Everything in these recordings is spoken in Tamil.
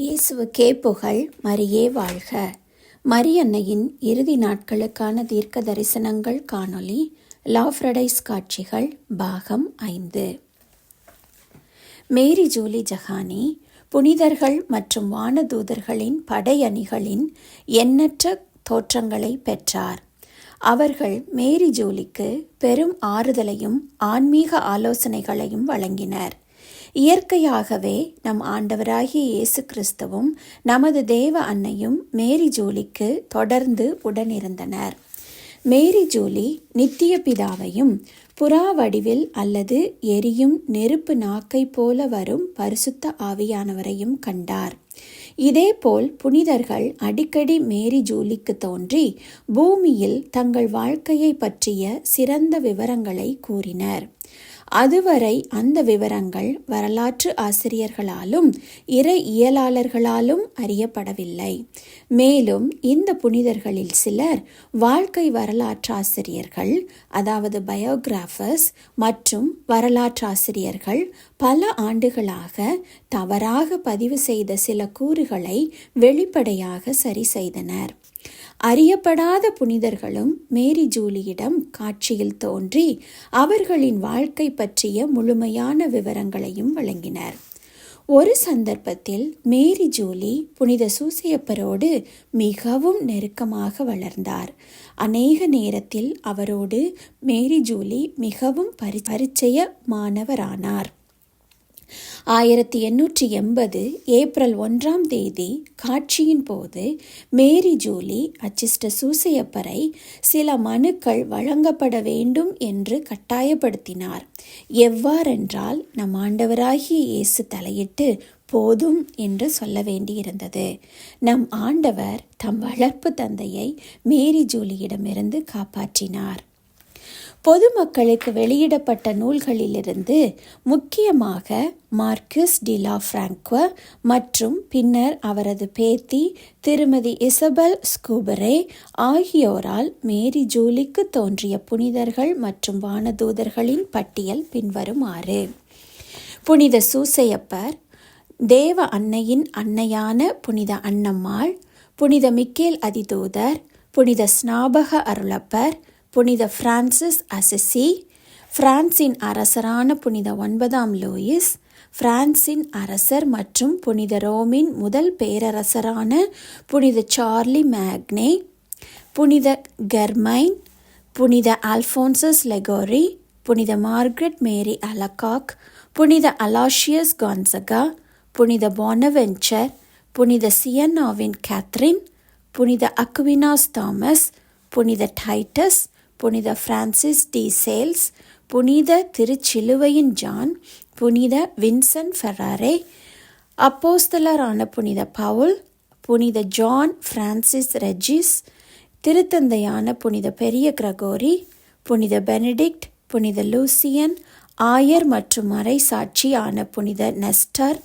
இயேசுவுக்கே புகழ் மரியே வாழ்க. மரியன்னையின் இறுதி நாட்களுக்கான தீர்க்க தரிசனங்கள் காணொளி லாஃப்ரடைஸ் காட்சிகள் பாகம் ஐந்து. மேரி ஜூலி ஜஹானி புனிதர்கள் மற்றும் வானதூதர்களின் படையணிகளின் எண்ணற்ற தோற்றங்களை பெற்றார். அவர்கள் மேரி ஜூலிக்கு பெரும் ஆறுதலையும் ஆன்மீக ஆலோசனைகளையும் வழங்கினர். இயற்கையாகவே நம் ஆண்டவராகிய இயேசு கிறிஸ்துவும் நமது தேவ அன்னையும் மேரி ஜூலிக்கு தொடர்ந்து உடனிருந்தனர். மேரி ஜூலி நித்திய பிதாவையும் புறா வடிவில் அல்லது எரியும் நெருப்பு நாக்கை போல வரும் பரிசுத்த ஆவியானவரையும் கண்டார். இதேபோல் புனிதர்கள் அடிக்கடி மேரி ஜூலிக்கு தோன்றி பூமியில் தங்கள் வாழ்க்கையை பற்றிய சிறந்த விவரங்களை கூறினர். அதுவரை அந்த விவரங்கள் வரலாற்று ஆசிரியர்களாலும் இறை இயலாளர்களாலும் அறியப்படவில்லை. மேலும் இந்த புனிதர்களில் சிலர் வாழ்க்கை வரலாற்றாசிரியர்கள் அதாவது பயோகிராஃபர்ஸ் மற்றும் வரலாற்றாசிரியர்கள் பல ஆண்டுகளாக தவறாக பதிவு செய்த சில கூறுகளை வெளிப்படையாக சரி செய்தனர். அறியப்படாத புனிதர்களும் மேரி ஜூலியிடம் காட்சியில் தோன்றி அவர்களின் வாழ்க்கை பற்றிய முழுமையான விவரங்களையும் வழங்கினர். ஒரு சந்தர்ப்பத்தில் மேரி ஜூலி புனித சூசையப்பரோடு மிகவும் நெருக்கமாக வளர்ந்தார். அநேக நேரத்தில் அவரோடு மேரி ஜூலி மிகவும் பரி பரிச்சயமானவரானார். ஆயிரத்தி எண்ணூற்றி எண்பது ஏப்ரல் ஒன்றாம் தேதி காட்சியின் போது மேரி ஜூலி அச்சிஸ்ட சூசையப்பரை சில மனுக்கள் வழங்கப்பட வேண்டும் என்று கட்டாயப்படுத்தினார். எவ்வாறென்றால் நம் ஆண்டவராகிய இயேசு தலையிட்டு போதும் என்று சொல்ல வேண்டியிருந்தது. நம் ஆண்டவர் தம் வளர்ப்பு தந்தையை மேரி ஜூலியிடமிருந்து காப்பாற்றினார். பொதுமக்களுக்கு வெளியிடப்பட்ட நூல்களிலிருந்து முக்கியமாக மார்க்கஸ் டிலா பிராங்க்வ மற்றும் பின்னர் அவரது பேத்தி திருமதி இசபெல் ஸ்கூபரே ஆகியோரால் மேரி ஜூலிக்கு தோன்றிய புனிதர்கள் மற்றும் வானதூதர்களின் பட்டியல் பின்வருமாறு. புனித சூசையப்பர் தேவ அன்னையின் அன்னையான புனித அன்னம்மாள் புனித மிக்கேல் அதிதூதர் புனித ஸ்நாபக அருளப்பர் புனித பிரான்சிஸ் அசிசி பிரான்சின் அரசரான புனித ஒன்பதாம் லூயிஸ் பிரான்சின் அரசர் மற்றும் புனித ரோமின் முதல் பேரரசரான புனித சார்லி மேக்னே புனித கெர்மைன் புனித அல்ஃபோன்சஸ் லெகோரி புனித மார்க்ரெட் மேரி அலகாக் புனித அலாஷியஸ் கான்சகா புனித பானவென்ச்சர் புனித சியன்னாவின் கேத்ரின் புனித அக்வினாஸ் தாமஸ் புனித டைட்டஸ் புனித பிரான்சிஸ் டி சேல்ஸ் புனித திருச்சிலுவையின் ஜான் புனித வின்சன் ஃபெராரே அப்போஸ்தலரான புனித பவுல் புனித ஜான் பிரான்சிஸ் ரெஜிஸ் திருத்தந்தையான புனித பெரிய கிரகோரி புனித பெனடிக்ட் புனித லூசியன் ஆயர் மற்றும் மறை சாட்சியான புனித நெஸ்டர்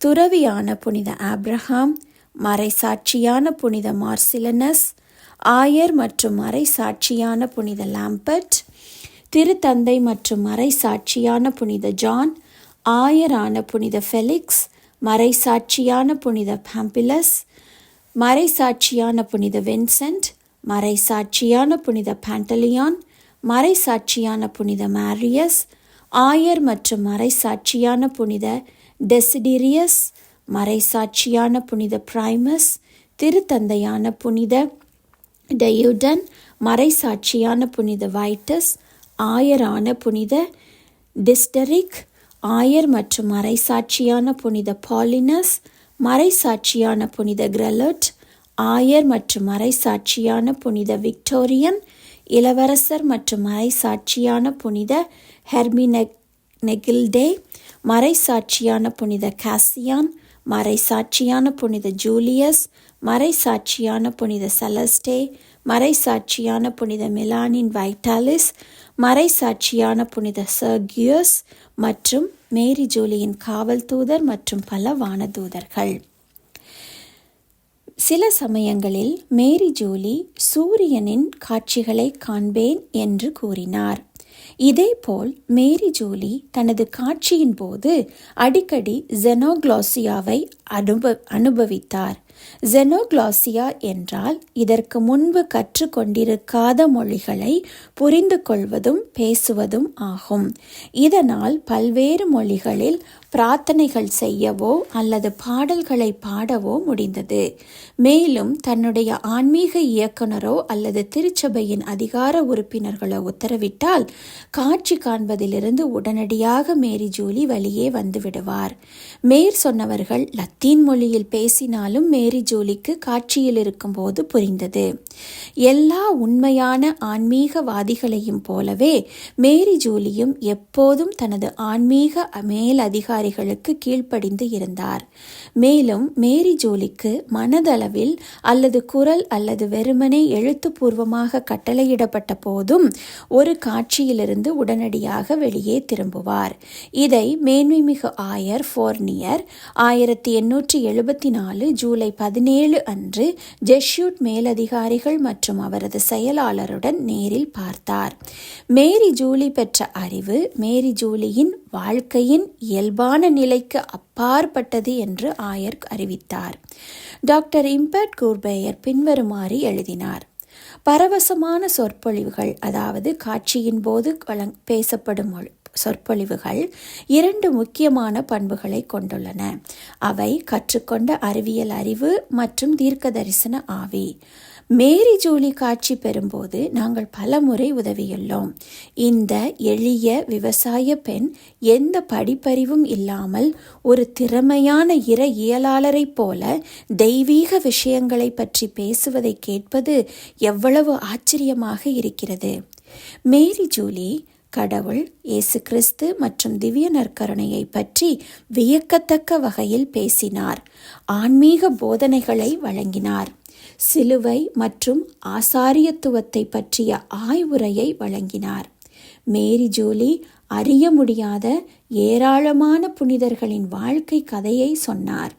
துறவியான புனித ஆப்ரஹாம் மறை சாட்சியான புனித மார்சிலனஸ் ஆயர் மற்றும் மறை சாட்சியான புனித லாம்பர்ட் திருத்தந்தை மற்றும் மறை சாட்சியான புனித ஜான் ஆயரான புனித ஃபெலிக்ஸ் மறை சாட்சியான புனித பாம்பிலஸ் மறை சாட்சியான புனித வின்சென்ட் மறை சாட்சியான புனித பாண்டலியான் மறை சாட்சியான புனித மேரியஸ் ஆயர் மற்றும் மறை சாட்சியான புனித டெசிடிரியஸ் மறை சாட்சியான புனித பிரைமஸ் திருத்தந்தையான புனித டெயுடன் மறைசாட்சியான புனித வைட்டஸ் ஆயரான புனித டிஸ்டரிக் ஆயர் மற்றும் மறைசாட்சியான புனித பாலினஸ் மறைசாட்சியான புனித கிரலட் ஆயர் மற்றும் மறைசாட்சியான புனித விக்டோரியன் இளவரசர் மற்றும் மறைசாட்சியான புனித ஹெர்மின நெகில்டே மறைசாட்சியான புனித காசியான் மறைசாட்சியான புனித ஜூலியஸ் மறைசாட்சியான புனித செலஸ்டே மறைசாட்சியான புனித மிலானின் வைட்டாலிஸ் மறைசாட்சியான புனித சர்கியூஸ் மற்றும் மேரி ஜூலியின் காவல் தூதர் மற்றும் பல வானதூதர்கள். சில சமயங்களில் மேரி ஜூலி சூரியனின் காட்சிகளை காண்பேன் என்று கூறினார். இதேபோல் மேரி ஜூலி தனது காட்சியின் போது அடிக்கடி ஜெனோக்ளாசியாவை அனுப அனுபவித்தார். ஜெனோக்ளாசியா என்றால் இதற்கு முன்பு கற்றுக்கொண்டிருக்காத மொழிகளை புரிந்து கொள்வதும் பேசுவதும் ஆகும். இதனால் பல்வேறு மொழிகளில் பிரார்த்தனைகள் செய்யவோ அல்லது பாடல்களை பாடவோ முடிந்தது. மேலும் தன்னுடைய ஆன்மீக இயக்குனரோ அல்லது திருச்சபையின் அதிகார உறுப்பினர்களோ உத்தரவிட்டால் காட்சி காண்பதிலிருந்து உடனடியாக மேரி ஜூலி வழியே வந்துவிடுவார் மேற் சொன்னவர்கள் லத்தீன் மொழியில் பேசினாலும் மேரி ஜோலிக்கு காட்சியில் இருக்கும்போது புரிந்தது. எல்லா உண்மையான ஆன்மீகவாதிகளையும் போலவே மேரி ஜோலியும் எப்போதும் தனது ஆன்மீக மேல் அதிகாரிகளுக்கு கீழ்ப்படிந்து இருந்தார். மேலும் மேரி ஜோலிக்கு மனதளவில் அல்லது குரல் அல்லது வெறுமனே எழுத்துப்பூர்வமாக கட்டளையிடப்பட்ட போதும் ஒரு காட்சியிலிருந்து உடனடியாக வெளியே திரும்புவார். இதை மேன்மைமிகு ஆயர் ஃபோர்னியர் ஆயிரத்தி எண்ணூற்றி எழுபத்தி நாலு ஜூலை பதினேழு அன்று ஜெஷ்யூட் மேலதிகாரிகள் மற்றும் அவரது செயலாளருடன் நேரில் பார்த்தார். மேரி ஜூலி பெற்ற அறிவு மேரி ஜூலியின் வாழ்க்கையின் இயல்பான நிலைக்கு அப்பாற்பட்டது என்று ஆயர் அறிவித்தார். டாக்டர் இம்பர்ட் கூர்பேயர் பின்வருமாறு எழுதினார். பரவசமான சொற்பொழிவுகள் அதாவது காட்சியின் போது வழங் பேசப்படும் சொற்பொழிவுகள் இரண்டு முக்கியமான பண்புகளை கொண்டுள்ளன. அவை கற்றுக்கொண்ட அறிவியல் அறிவு மற்றும் தீர்க்க தரிசன ஆவி. மேரி ஜூலி காட்சி பெறும்போது நாங்கள் பலமுறை உதவியுள்ளோம். இந்த எளிய விவசாய பெண் எந்த படிப்பறிவும் இல்லாமல் ஒரு திறமையான இற இயலாளரைப் போல தெய்வீக விஷயங்களை பற்றி பேசுவதை கேட்பது எவ்வளவு ஆச்சரியமாக இருக்கிறது. மேரி ஜூலி கடவுள் இயேசு கிறிஸ்து மற்றும் திவ்ய நற்கருணையை பற்றி வியக்கத்தக்க வகையில் பேசினார். ஆன்மீக போதனைகளை வழங்கினார். சிலுவை மற்றும் ஆசாரியத்துவத்தை பற்றிய ஆய்வுரையை வழங்கினார். மேரி ஜூலி அறிய முடியாத ஏராளமான புனிதர்களின் வாழ்க்கை கதையை சொன்னார்.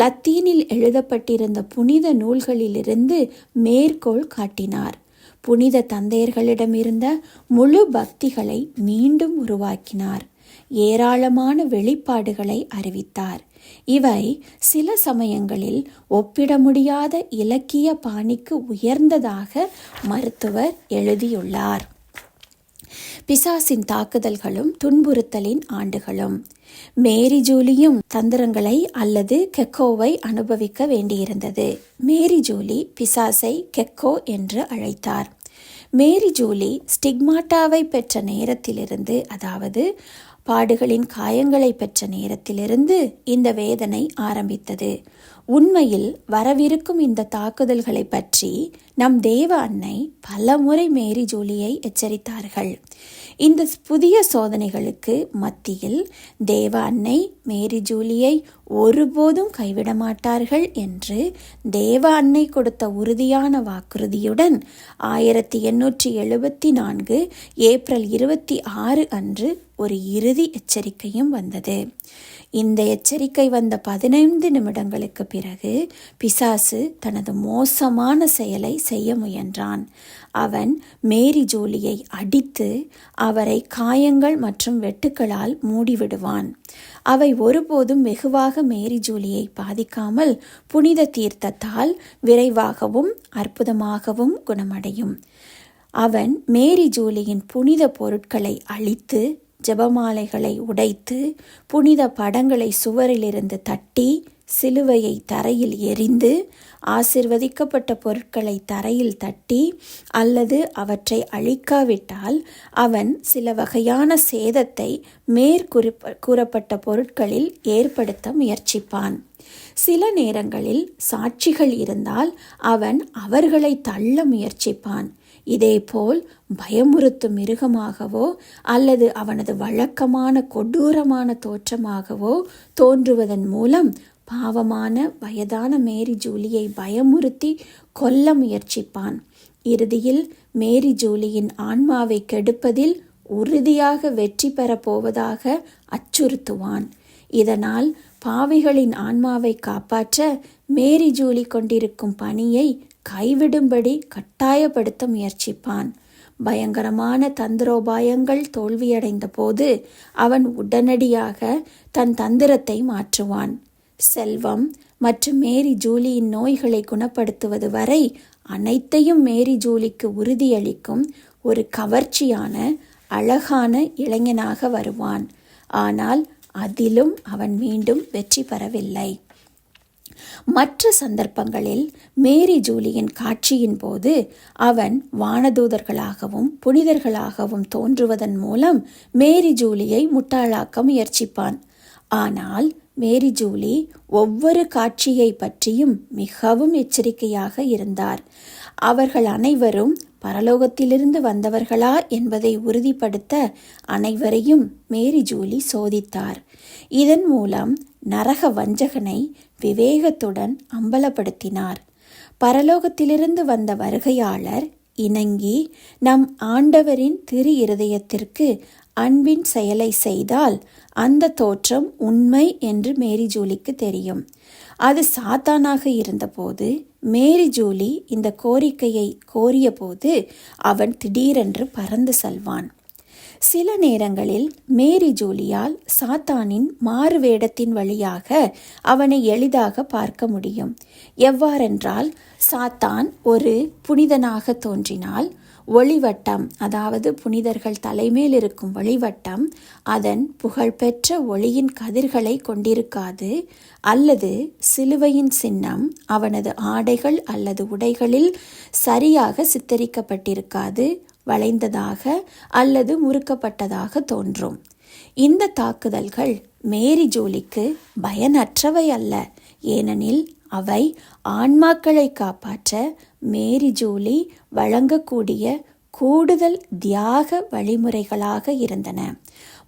லத்தீனில் எழுதப்பட்டிருந்த புனித நூல்களிலிருந்து மேற்கோள் காட்டினார். புனித தந்தையர்களிடமிருந்த முழு பக்திகளை மீண்டும் உருவாக்கினார். ஏராளமான வெளிப்பாடுகளை அறிவித்தார். இவை சில சமயங்களில் ஒப்பிட முடியாத இலக்கிய பாணிக்கு உயர்ந்ததாக மருத்துவர் எழுதியுள்ளார். பிசாசின் தாக்குதல்களும் துன்புறுத்தலின் ஆண்டுகளும். மேரி ஜூலியும் தந்திரங்களை அல்லது கெக்கோவை அனுபவிக்க வேண்டியிருந்தது. மேரி ஜூலி பிசாசை கெக்கோ என்று அழைத்தார். மேரி ஜூலி ஸ்டிக்மாட்டாவை பெற்ற நேரத்திலிருந்து அதாவது பாடுகளின் காயங்களை பெற்ற நேரத்திலிருந்து இந்த வேதனை ஆரம்பித்தது. உண்மையில் வரவிருக்கும் இந்த தாக்குதல்களை பற்றி நம் தேவ அன்னை பலமுறை மேரி ஜூலியை எச்சரித்தார்கள். இந்த புதிய சோதனைகளுக்கு மத்தியில் தேவ அன்னை மேரி ஜூலியை ஒருபோதும் கைவிட மாட்டார்கள் என்று தேவ அன்னை கொடுத்த உறுதியான வாக்குறுதியுடன் ஆயிரத்தி எண்ணூற்றி எழுபத்தி நான்கு ஏப்ரல் இருபத்தி ஆறு அன்று ஒரு இறுதி எச்சரிக்கையும் வந்தது. இந்த எச்சரிக்கை வந்த பதினைந்து நிமிடங்களுக்கு பிறகு பிசாசு தனது மோசமான செயலை செய்ய முயன்றான். அவன் மேரி ஜூலியை அடித்து அவரை காயங்கள் மற்றும் வெட்டுக்களால் மூடிவிடுவான். அவை ஒருபோதும் வெகுவாக மேரி ஜூலியை பாதிக்காமல் புனித தீர்த்தத்தால் விரைவாகவும் அற்புதமாகவும் குணமடையும். அவன் மேரி ஜூலியின் புனித பொருட்களை அழித்து ஜெபமாலைகளை உடைத்து புனித படங்களை சுவரிலிருந்து தட்டி சிலுவையை தரையில் எரிந்து ஆசிர்வதிக்கப்பட்ட பொருட்களை தரையில் தட்டி அல்லது அவற்றை அழிக்காவிட்டால் அவன் சில வகையான சேதத்தை மேற்குறிப்ப கூறப்பட்ட பொருட்களில் ஏற்படுத்த முயற்சிப்பான். சில நேரங்களில் சாட்சிகள் இருந்தால் அவன் அவர்களை தள்ள முயற்சிப்பான். இதேபோல் பயமுறுத்தும் மிருகமாகவோ அல்லது அவனது வழக்கமான கொடூரமான தோற்றமாகவோ தோன்றுவதன் மூலம் பாவமான வயதான மேரி ஜூலியை பயமுறுத்தி கொல்ல முயற்சிப்பான். இறுதியில் மேரி ஜூலியின் ஆன்மாவை கெடுப்பதில் உறுதியாக வெற்றி பெறப் போவதாக அச்சுறுத்துவான். இதனால் பாவிகளின் ஆன்மாவை காப்பாற்ற மேரி ஜூலி கொண்டிருக்கும் பணியை கைவிடும்படி கட்டாயப்படுத்த முயற்சிப்பான். பயங்கரமான தந்திரோபாயங்கள் தோல்வியடைந்த போது அவன் உடனடியாக தன் தந்திரத்தை மாற்றுவான். செல்வம் மற்றும் மேரி ஜூலியின் நோய்களை குணப்படுத்துவது வரை அனைத்தையும் மேரி ஜூலிக்கு உறுதியளிக்கும் ஒரு கவர்ச்சியான அழகான இளைஞனாக வருவான். ஆனால் அதிலும் அவன் மீண்டும் வெற்றி பெறவில்லை. மற்ற சந்தர்ப்பங்களில் மேரி ஜூலியின் காட்சியின் போது அவன் வானதூதர்களாகவும் புனிதர்களாகவும் தோன்றுவதன் மூலம் மேரி ஜூலியை முட்டாளாக்க முயற்சிப்பான். ஆனால் மேரி ஜூலி ஒவ்வொரு காட்சியை பற்றியும் மிகவும் எச்சரிக்கையாக இருந்தார். அவர்கள் அனைவரும் பரலோகத்திலிருந்து வந்தவர்களா என்பதை உறுதிப்படுத்த அனைவரையும் மேரி ஜூலி சோதித்தார். இதன் மூலம் நரக வஞ்சகனை விவேகத்துடன் அம்பலப்படுத்தினார். பரலோகத்திலிருந்து வந்த வருகையாளர் இணங்கி நம் ஆண்டவரின் திரு இருதயத்திற்கு அன்பின் செயலை செய்தால் அந்த தோற்றம் உண்மை என்று மேரி ஜூலிக்கு தெரியும். அது சாத்தானாக இருந்தபோது மேரி ஜூலி இந்த கோரிக்கையை கோரியபோது அவன் திடீரென்று பறந்து செல்வான். சில நேரங்களில் மேரி ஜூலியால் சாத்தானின் மாறு வேடத்தின் வழியாக அவனை எளிதாக பார்க்க முடியும். எவ்வாறென்றால் சாத்தான் ஒரு புனிதனாக தோன்றினால் ஒளிவட்டம் அதாவது புனிதர்கள் தலைமேல் இருக்கும் ஒளிவட்டம் அதன் புகழ்பெற்ற ஒளியின் கதிர்களை கொண்டிருக்காது அல்லது சிலுவையின் சின்னம் அவனது ஆடைகள் அல்லது உடைகளில் சரியாக சித்தரிக்கப்பட்டிருக்காது வளைந்ததாக அல்லது முறுக்கப்பட்டதாக தோன்றும். இந்த தாக்குதல்கள் மேரி ஜோலிக்கு பயனற்றவை அல்ல ஏனெனில் அவை ஆன்மாக்களை காப்பாற்ற மேரி ஜூலி வழங்கக்கூடிய கூடுதல் தியாக வழிமுறைகளாக இருந்தன.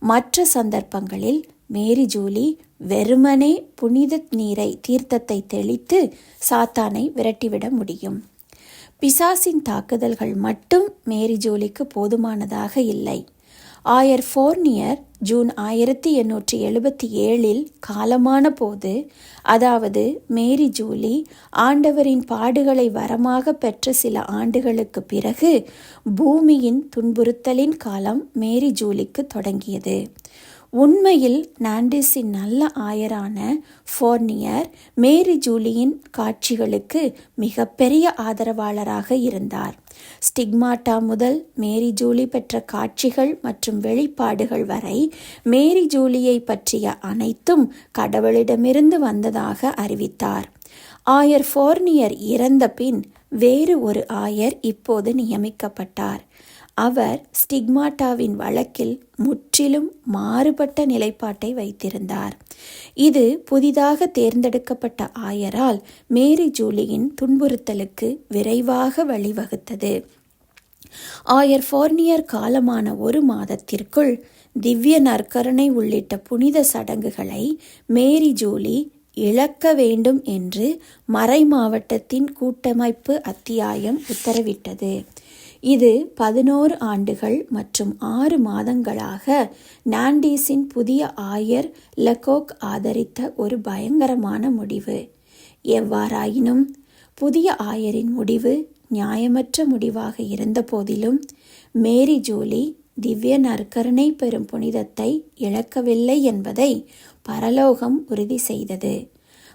மற்ற சந்தர்ப்பங்களில் மேரி ஜூலி வெறுமனே புனித நீரை தீர்த்தத்தை தெளித்து சாத்தானை விரட்டிவிட முடியும். பிசாசின் தாக்குதல்கள் மட்டும் மேரி ஜூலிக்கு போதுமானதாக இல்லை. ஆயர் ஃபோர்னியர் ஜூன் ஆயிரத்தி எண்ணூற்றி எழுபத்தி ஏழில் காலமான போது அதாவது மேரி ஜூலி ஆண்டவரின் பாடுகளை வரமாக பெற்ற சில ஆண்டுகளுக்கு பிறகு பூமியின் துன்புறுத்தலின் காலம் மேரி ஜூலிக்கு தொடங்கியது. உண்மையில் நாண்டிஸின் நல்ல ஆயரான ஃபோர்னியர் மேரி ஜூலியின் காட்சிகளுக்கு மிகப்பெரிய ஆதரவாளராக இருந்தார். ஸ்டிக்மாட்டா முதல் மேரி ஜூலி பெற்ற காட்சிகள் மற்றும் வெளிப்பாடுகள் வரை மேரி ஜூலியை பற்றிய அனைத்தும் கடவுளிடமிருந்து வந்ததாக அறிவித்தார். ஆயர் ஃபோர்னியர் இறந்த பின் வேறு ஒரு ஆயர் இப்போது நியமிக்கப்பட்டார். அவர் ஸ்டிக்மாட்டாவின் வழக்கில் முற்றிலும் மாறுபட்ட நிலைப்பாட்டை வைத்திருந்தார். இது புதிதாக தேர்ந்தெடுக்கப்பட்ட ஆயரால் மேரி ஜூலியின் துன்புறுத்தலுக்கு விரைவாக வழிவகுத்தது. ஆயர் ஃபோர்னியர் காலமான ஒரு மாதத்திற்குள் திவ்ய நற்கருணை உள்ளிட்ட புனித சடங்குகளை மேரி ஜூலி இழக்க வேண்டும் என்று மறை மாவட்டத்தின் கூட்டமைப்பு அத்தியாயம் உத்தரவிட்டது. இது பதினோரு ஆண்டுகள் மற்றும் ஆறு மாதங்களாக நாண்டீஸின் புதிய ஆயர் லெகோக் ஆதரித்த ஒரு பயங்கரமான முடிவு. எவ்வாறாயினும் புதிய ஆயரின் முடிவு நியாயமற்ற முடிவாக இருந்தபோதிலும் மேரி ஜூலி திவ்ய நற்கருணை பெறும் புனிதத்தை இழக்கவில்லை என்பதை பரலோகம் உறுதி செய்தது.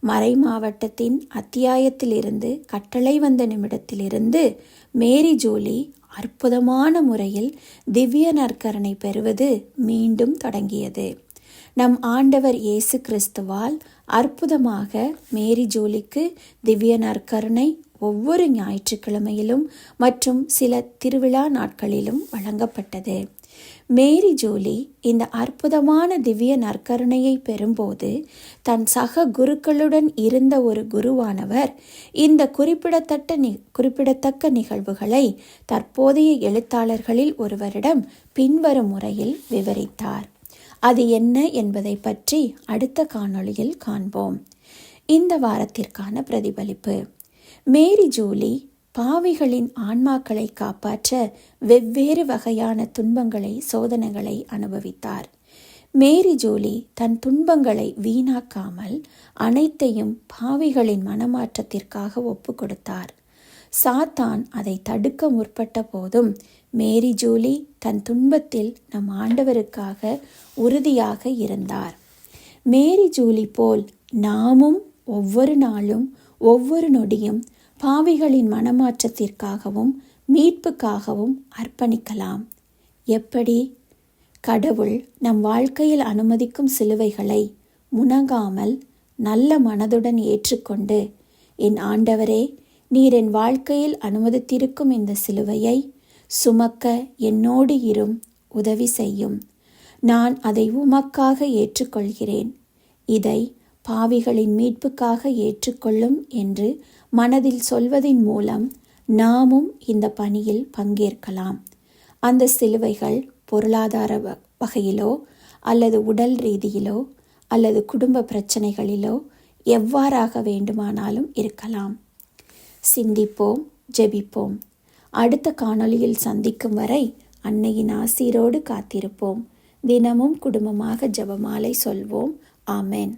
மறை மாவட்டத்தின் அத்தியாயத்திலிருந்து கட்டளை வந்த நிமிடத்திலிருந்து மேரி ஜூலி அற்புதமான முறையில் திவ்ய நற்கரணை பெறுவது மீண்டும் தொடங்கியது. நம் ஆண்டவர் இயேசு கிறிஸ்துவால் அற்புதமாக மேரி ஜூலிக்கு திவ்ய நற்கருணை ஒவ்வொரு ஞாயிற்றுக்கிழமையிலும் மற்றும் சில திருவிழா நாட்களிலும் வழங்கப்பட்டது. மேரி ஜூலி இந்த அற்புதமான திவ்ய நற்கருணையை பெறும்போது தன் சக குருக்களுடன் இருந்த ஒரு குருவானவர் இந்த குறிப்பிடத்தட்ட நி குறிப்பிடத்தக்க நிகழ்வுகளை தற்போதைய எழுத்தாளர்களில் ஒருவரிடம் பின்வரும் முறையில் விவரித்தார். அது என்ன என்பதை பற்றி அடுத்த காணொளியில் காண்போம். இந்த வாரத்திற்கான பிரதிபலிப்பு. மேரி ஜூலி பாவிகளின் ஆன்மாக்களை காப்பாற்ற வெவ்வேறு வகையான துன்பங்களை சோதனைகளை அனுபவித்தார். மேரி ஜோலி தன் துன்பங்களை வீணாக்காமல் அனைத்தையும் பாவிகளின் மனமாற்றத்திற்காக ஒப்பு கொடுத்தார். சாத்தான் அதை தடுக்க முற்பட்ட போதும் மேரி ஜூலி தன் துன்பத்தில் நம் ஆண்டவருக்காக உறுதியாக இருந்தார். மேரி ஜூலி போல் நாமும் ஒவ்வொரு நாளும் ஒவ்வொரு நொடியும் பாவிகளின் மனமாற்றத்திற்காகவும் மீட்புக்காகவும் அர்ப்பணிக்கலாம். எப்படி? கடவுள் நம் வாழ்க்கையில் அனுமதிக்கும் சிலுவைகளை முணங்காமல் நல்ல மனதுடன் ஏற்றுக்கொண்டு என் ஆண்டவரே நீர் என் வாழ்க்கையில் அனுமதித்திருக்கும் இந்த சிலுவையை சுமக்க என்னோடு இரும் உதவி செய்யும். நான் அதை உமக்காக ஏற்றுக்கொள்கிறேன். இதை பாவிகளின் மீட்புக்காக ஏற்றுக்கொள்ளும் என்று மனதில் சொல்வதின் மூலம் நாமும் இந்த பணியில் பங்கேற்கலாம். அந்த சிலுவைகள் பொருளாதார வகையிலோ அல்லது உடல் ரீதியிலோ அல்லது குடும்ப பிரச்சனைகளிலோ எவ்வாறாக வேண்டுமானாலும் இருக்கலாம். சிந்திப்போம் ஜெபிப்போம். அடுத்த காணொளியில் சந்திக்கும் வரை அன்னையின் ஆசீரோடு காத்திருப்போம். தினமும் குடும்பமாக ஜபமாலை சொல்வோம். ஆமேன்.